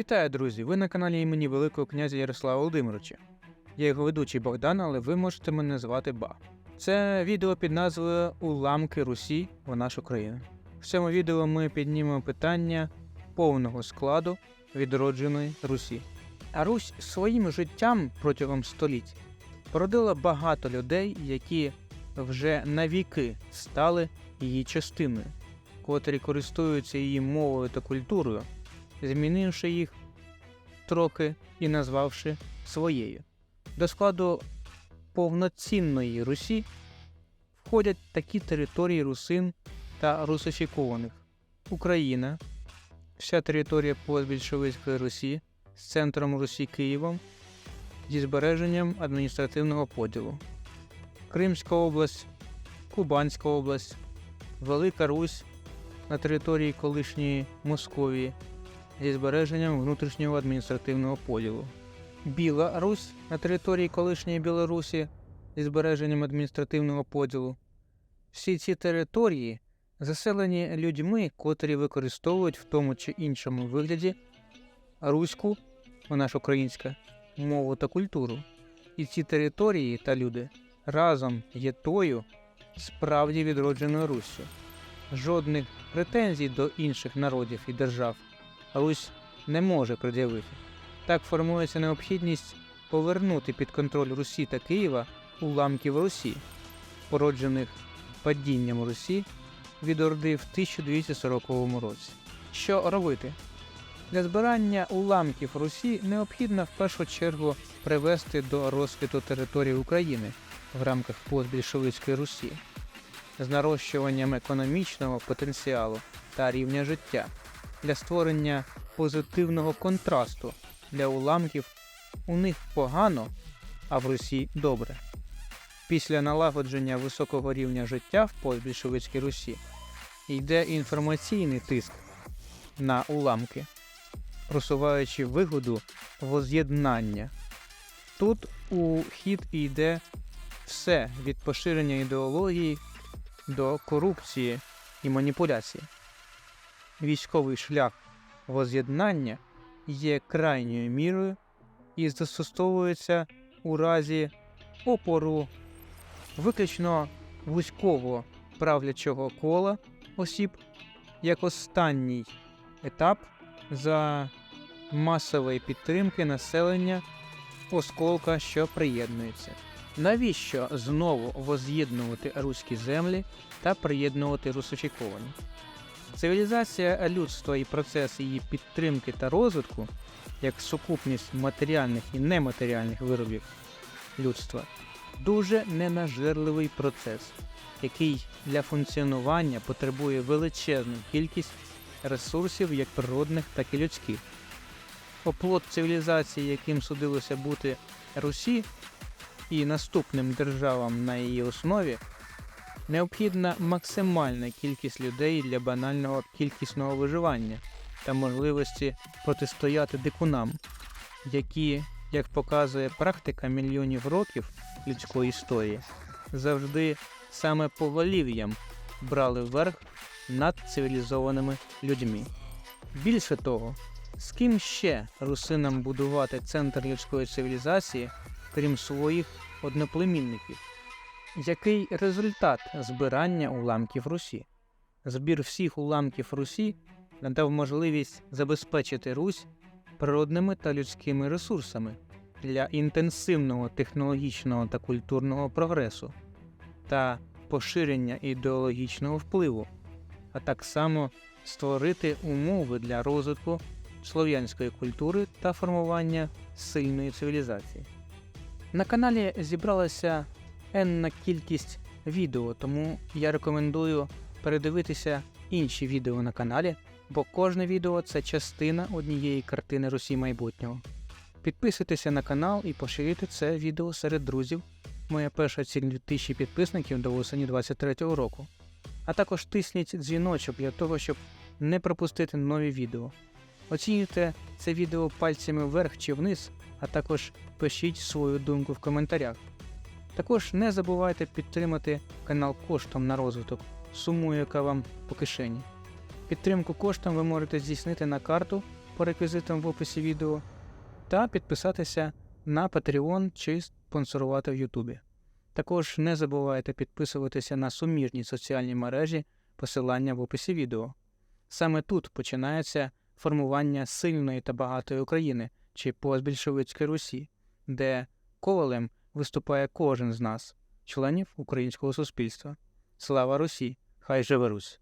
Вітаю, друзі! Ви на каналі імені Великого князя Ярослава Володимировича. Я його ведучий Богдан, але ви можете мене звати Ба. Це відео під назвою Уламки Русі в нашу країну. В цьому відео ми піднімемо питання повного складу відродженої Русі. А Русь своїм життям протягом століть породила багато людей, які вже навіки стали її частиною, котрі користуються її мовою та культурою, змінивши їх трохи і назвавши своєю. До складу повноцінної Русі входять такі території русин та русифікованих: Україна, вся територія постбільшовицької Русі з центром Русі Києвом зі збереженням адміністративного поділу, Кримська область, Кубанська область, Велика Русь на території колишньої Московії зі збереженням внутрішнього адміністративного поділу. Біла Русь на території колишньої Білорусі зі збереженням адміністративного поділу. Всі ці території заселені людьми, котрі використовують в тому чи іншому вигляді руську, вона ж українська, мову та культуру. І ці території та люди разом є тою справді відродженою Руссю. Жодних претензій до інших народів і держав Русь не може пред'явити. Так формується необхідність повернути під контроль Русі та Києва уламків Русі, породжених падінням Русі від Орди в 1240 році. Що робити? Для збирання уламків Русі необхідно в першу чергу привести до розквіту території України в рамках постбільшовицької Русі з нарощуванням економічного потенціалу та рівня життя для створення позитивного контрасту для уламків у них погано, а в Русі добре. Після налагодження високого рівня життя в постбільшовицькій Русі йде інформаційний тиск на уламки, просуваючи вигоду воз'єднання. Тут у хід йде все від поширення ідеології до корупції і маніпуляції. Військовий шлях воз'єднання є крайньою мірою і застосовується у разі опору виключно вузького правлячого кола осіб як останній етап за масової підтримки населення осколка, що приєднується. Навіщо знову воз'єднувати руські землі та приєднувати русифіковані? Цивілізація людства і процес її підтримки та розвитку, як сукупність матеріальних і нематеріальних виробів людства, дуже ненажерливий процес, який для функціонування потребує величезну кількість ресурсів як природних, так і людських. Оплот цивілізації, яким судилося бути Русі, і наступним державам на її основі необхідна максимальна кількість людей для банального кількісного виживання та можливості протистояти дикунам, які, як показує практика мільйонів років людської історії, завжди саме повалів'ям брали верх над цивілізованими людьми. Більше того, з ким ще русинам будувати центр людської цивілізації, крім своїх одноплемінників? Який результат збирання уламків Русі? Збір всіх уламків Русі надав можливість забезпечити Русь природними та людськими ресурсами для інтенсивного технологічного та культурного прогресу та поширення ідеологічного впливу, а так само створити умови для розвитку слов'янської культури та формування сильної цивілізації. На каналі зібралася енна кількість відео, тому я рекомендую передивитися інші відео на каналі, бо кожне відео це частина однієї картини Русі майбутнього. Підписуйтеся на канал і поширюйте це відео серед друзів. Моя перша ціль 2000 підписників до осені 2023 року. А також тисніть дзвіночок для того, щоб не пропустити нові відео. Оцінюйте це відео пальцями вверх чи вниз, а також пишіть свою думку в коментарях. Також не забувайте підтримати канал коштом на розвиток, суму, яка вам по кишені. Підтримку коштом ви можете здійснити на карту по реквізитам в описі відео, та підписатися на Patreon чи спонсорувати в Ютубі. Також не забувайте підписуватися на суміжні соціальні мережі, посилання в описі відео. Саме тут починається формування сильної та багатої України чи постбільшовицької Русі, де ковалем виступає кожен з нас, членів українського суспільства. Слава Русі! Хай живе Русь!